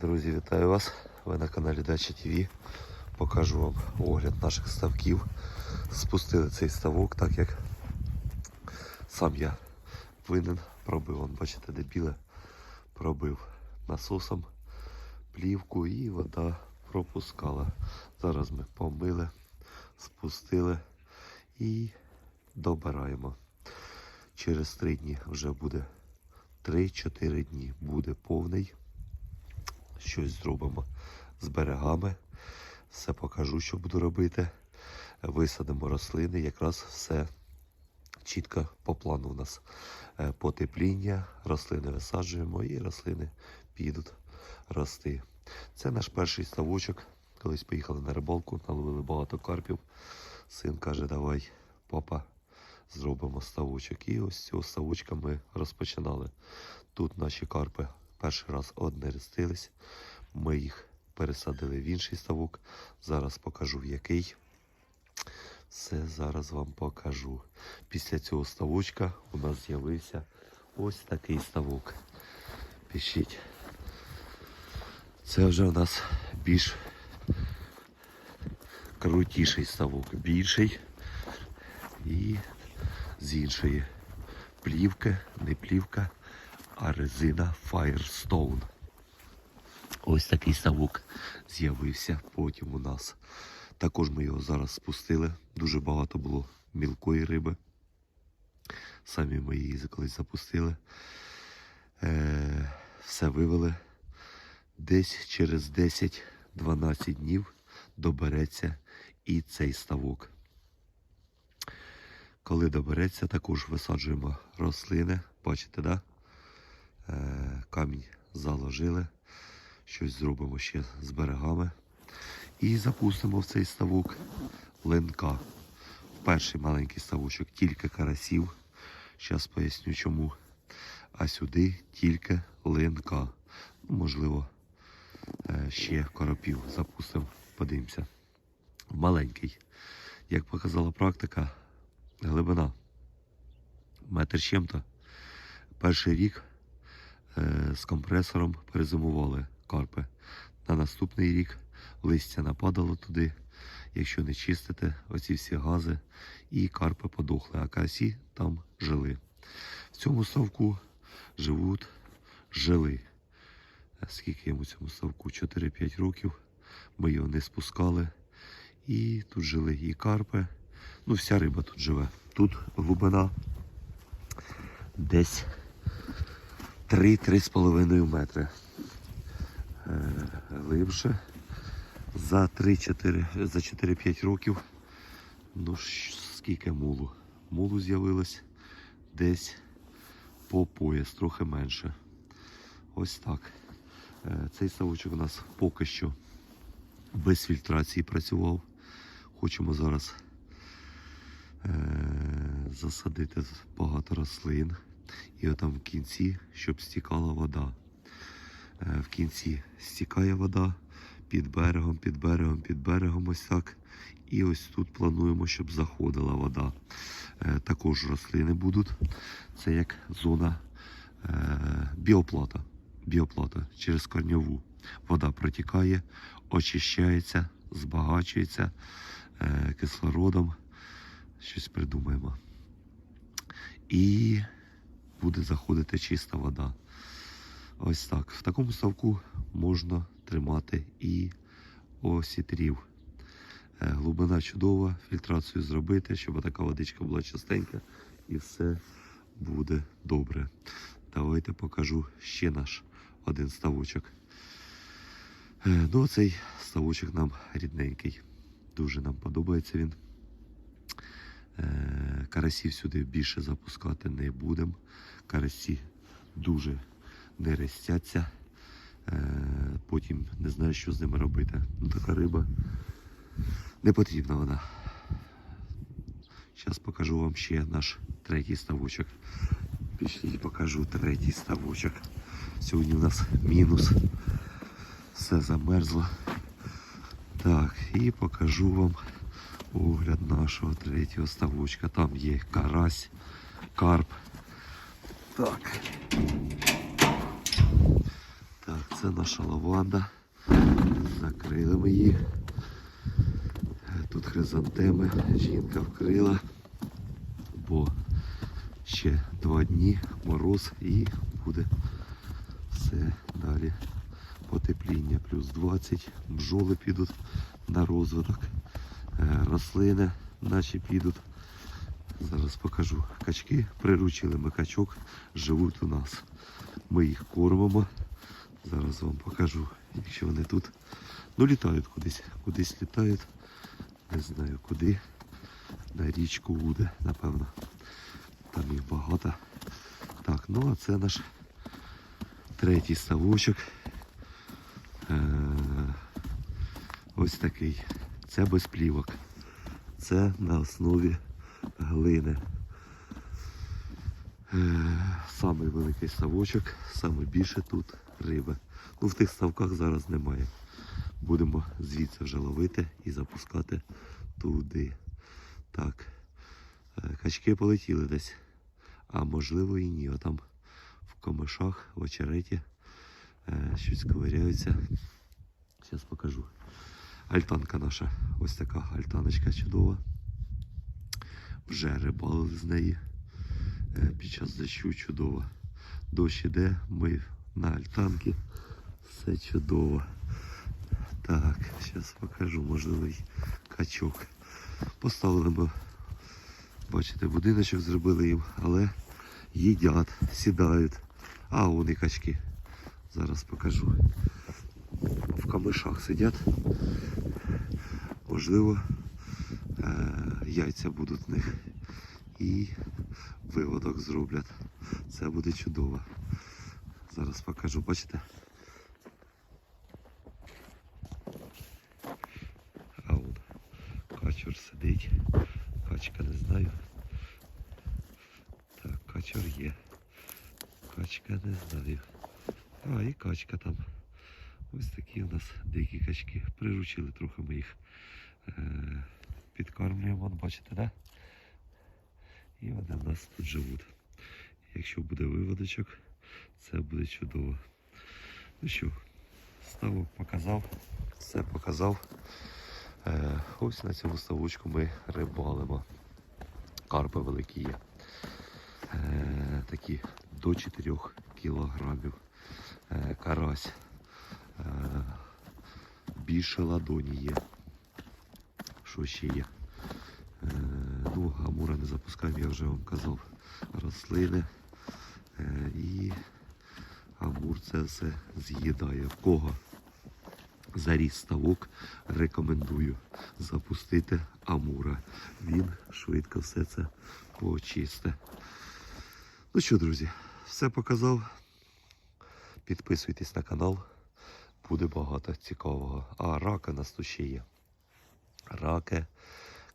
Друзі, вітаю вас! Ви на каналі Дача ТВ. Покажу вам огляд наших ставків. Спустили цей ставок, так як сам я винен пробив. Вон, бачите, де біле пробив насосом плівку і вода пропускала. Зараз ми помили, спустили і добираємо. Через три дні вже буде 3-4 дні буде повний щось зробимо з берегами. Все покажу, що буду робити. Висадимо рослини, якраз все чітко по плану у нас. Е, Потепління, рослини висаджуємо і рослини підуть рости. Це наш перший ставочок. Колись поїхали на рибалку, наловили багато карпів. Син каже, давай, папа, зробимо ставочок. І ось цього ставочка ми розпочинали. Тут наші карпи перший раз однерестились. Ми їх пересадили в інший ставок. Зараз покажу в який. Все зараз вам покажу. Після цього ставочка у нас з'явився ось такий ставок. Пишіть. Це вже у нас більш крутіший ставок. Більший і з іншої плівки, не плівка, а резина Firestone. Ось такий ставок з'явився потім у нас. Також ми його зараз спустили. Дуже багато було мілкої риби. Самі ми її колись запустили. Е, все вивели. Десь через 10-12 днів добереться і цей ставок. Коли добереться, також висаджуємо рослини. Бачите, да? Е, камінь заложили. Щось зробимо ще з берегами. І запустимо в цей ставок ленка. Перший маленький ставочок тільки карасів. Зараз поясню чому. А сюди тільки ленка. Ну, можливо, е, ще коропів запустимо. Подивимося. Маленький. Як показала практика, глибина метр чим-то. Перший рік з компресором перезимували карпи. На наступний рік листя нападало туди, якщо не чистити оці всі гази, і карпи подохли, а карасі там жили. В цьому ставку живуть, жили. Скільки йому цьому ставку? 4-5 років. Ми його не спускали. І тут жили і карпи. Ну, вся риба тут живе. Тут глибина десь 3-3,5 метри. Е, Глибше. За 3-4, за 4-5 років. Ну, скільки мулу? Мулу з'явилось десь по пояс, трохи менше. Ось так. Е, Цей ставочок у нас поки що без фільтрації працював. Хочемо зараз е, засадити багато рослин. І отам в кінці, щоб стікала вода. Е, в кінці стікає вода під берегом, під берегом, під берегом ось так. І ось тут плануємо, щоб заходила вода. Е, також рослини будуть. Це як зона е, біоплата. Біоплата через корньову. Вода протікає, очищається, збагачується кислородом. Щось придумаємо. І буде заходити чиста вода. Ось так. В такому ставку можна тримати і осітрів. Е, Глибина чудова, фільтрацію зробити, щоб така водичка була чистенька і все буде добре. Давайте покажу ще наш один ставочок. Е, Ну, цей ставочок нам рідненький. Дуже нам подобається він. Е, Карасів сюди більше запускати не будемо. Карасі дуже не рестяться. Е, Потім не знаю, що з ними робити. Ну, така риба не потрібна вона. Зараз покажу вам ще наш третій ставочок. Пішліть покажу третій ставочок. Сьогодні у нас мінус. Все замерзло. Так, і покажу вам огляд нашого третього ставочка. Там є карась, карп. Так. Так, це наша лаванда. Закрили ми її. Тут хризантеми. Жінка вкрила. Бо ще два дні мороз і буде все далі потепління. Плюс 20. Бджоли підуть на розвиток. Е, Рослини наші підуть. Зараз покажу. Качки приручили ми качок, живуть у нас. Ми їх кормимо. Зараз вам покажу, якщо вони тут. Ну, літають кудись. Кудись літають. Не знаю куди. На річку буде, напевно. Там їх багато. Так, ну а це наш третій ставочок. Е, ось такий. Це без плівок. Це на основі глини. Е, Самий великий ставочок, саме більше тут риби. Ну, в тих ставках зараз немає. Будемо звідси вже ловити і запускати туди. Так. Е, Качки полетіли десь. А можливо і ні. Отам в комишах, в очереті е, щось ковиряються. Зараз покажу. Альтанка наша. Ось така альтаночка чудова. Вже рибалили з неї е, під час дощу чудово. Дощ іде, ми на альтанки. Все чудово. Так, зараз покажу можливий качок. Поставили ми, бачите, будиночок зробили їм, але їдять, сідають. А вони качки. Зараз покажу. Камишах сидять. Можливо, е, яйця будуть в них і виводок зроблять. Це буде чудово. Зараз покажу, бачите? А он качур сидить. Качка не знаю. Так, качур є. Качка не знаю. А, і качка там. Ось такі у нас дикі качки. Приручили трохи ми їх. Е, підкармлюємо, бачите, да? І вони в нас тут живуть. Якщо буде виводочок, це буде чудово. Ну що, ставок показав, все показав. Е, ось на цьому ставочку ми рибалимо. Карпи великі є. Е, такі до 4 кілограмів. Карась. Більше ладоні є. Що ще є? Е, ну, амура не запускаємо, я вже вам казав. Рослини. Е, і амур це все з'їдає. В кого заріс ставок, рекомендую запустити амура. Він швидко все це почисте. Ну що, друзі, все показав. Підписуйтесь на канал. Буде багато цікавого. А рака нас тут ще є. Раки,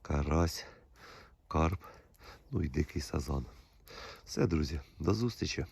карась, карп, ну і дикий сазан. Все, друзі, до зустрічі.